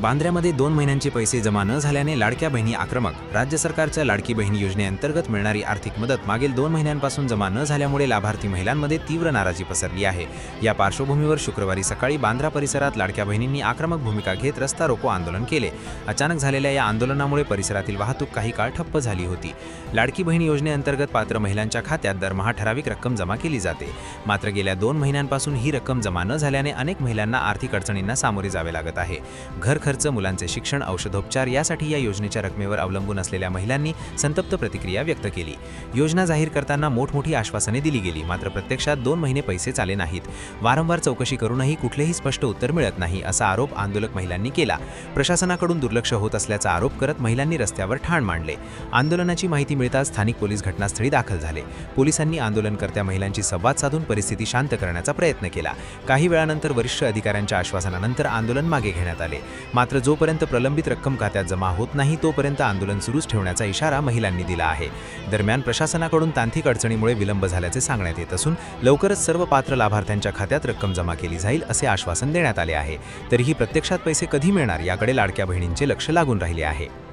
बांद्र्यामध्ये दोन महिन्यांचे पैसे जमा न झाल्याने लाडक्या बहिणी आक्रमक. राज्य सरकारच्या लाडकी बहीण योजनेअंतर्गत मिळणारी आर्थिक मदत मागील दोन महिन्यांपासून जमा न झाल्यामुळे लाभार्थी महिलांमध्ये तीव्र नाराजी पसरली आहे. या पार्श्वभूमीवर शुक्रवारी सकाळी बांद्रा परिसरात लाडक्या बहिणींनी आक्रमक भूमिका घेत रस्ता रोको आंदोलन केले. अचानक झालेल्या या आंदोलनामुळे परिसरातील वाहतूक काही काळ ठप्प झाली होती. लाडकी बहीण योजनेअंतर्गत पात्र महिलांच्या खात्यात दरमहा ठराविक रक्कम जमा केली जाते. मात्र गेल्या दोन महिन्यांपासून ही रक्कम जमा न झाल्याने अनेक महिलांना आर्थिक अडचणींना सामोरे जावे लागत आहे. घर खर्च मुलांचे शिक्षण औषधोपचार यासाठी या योजनेच्या रकमेवर अवलंबून असलेल्या महिलांनी संतप्त प्रतिक्रिया व्यक्त केली. योजना जाहीर करताना मोठमोठी आश्वासने दिली गेली मात्र प्रत्यक्षात दोन महिने पैसे चाले नाहीत. वारंवार चौकशी करूनही कुठलेही स्पष्ट उत्तर मिळत नाही असा आरोप आंदोलक महिलांनी केला. प्रशासनाकडून दुर्लक्ष होत असल्याचा आरोप करत महिलांनी रस्त्यावर ठाण मांडले. आंदोलनाची माहिती मिळताच स्थानिक पोलीस घटनास्थळी दाखल झाले. पोलिसांनी आंदोलनकर्त्या महिलांची संवाद साधून परिस्थिती शांत करण्याचा प्रयत्न केला. काही वेळानंतर वरिष्ठ अधिकाऱ्यांच्या आश्वासनानंतर आंदोलन मागे घेण्यात आले. मात्र जोपर्यंत प्रलंबित रक्कम खात्यात जमा होत नाही तोपर्यंत आंदोलन सुरूच ठेवण्याचा इशारा महिलांनी दिला आहे. दरम्यान प्रशासनाकडून तांत्रिक अडचणीमुळे विलंब झाल्याचे सांगण्यात येत असून लवकरच सर्व पात्र लाभार्थ्यांच्या खात्यात रक्कम जमा केली जाईल असे आश्वासन देण्यात आले आहे. तरीही प्रत्यक्षात पैसे कधी मिळणार याकडे लाडक्या बहिणींचे लक्ष लागून राहिले आहे.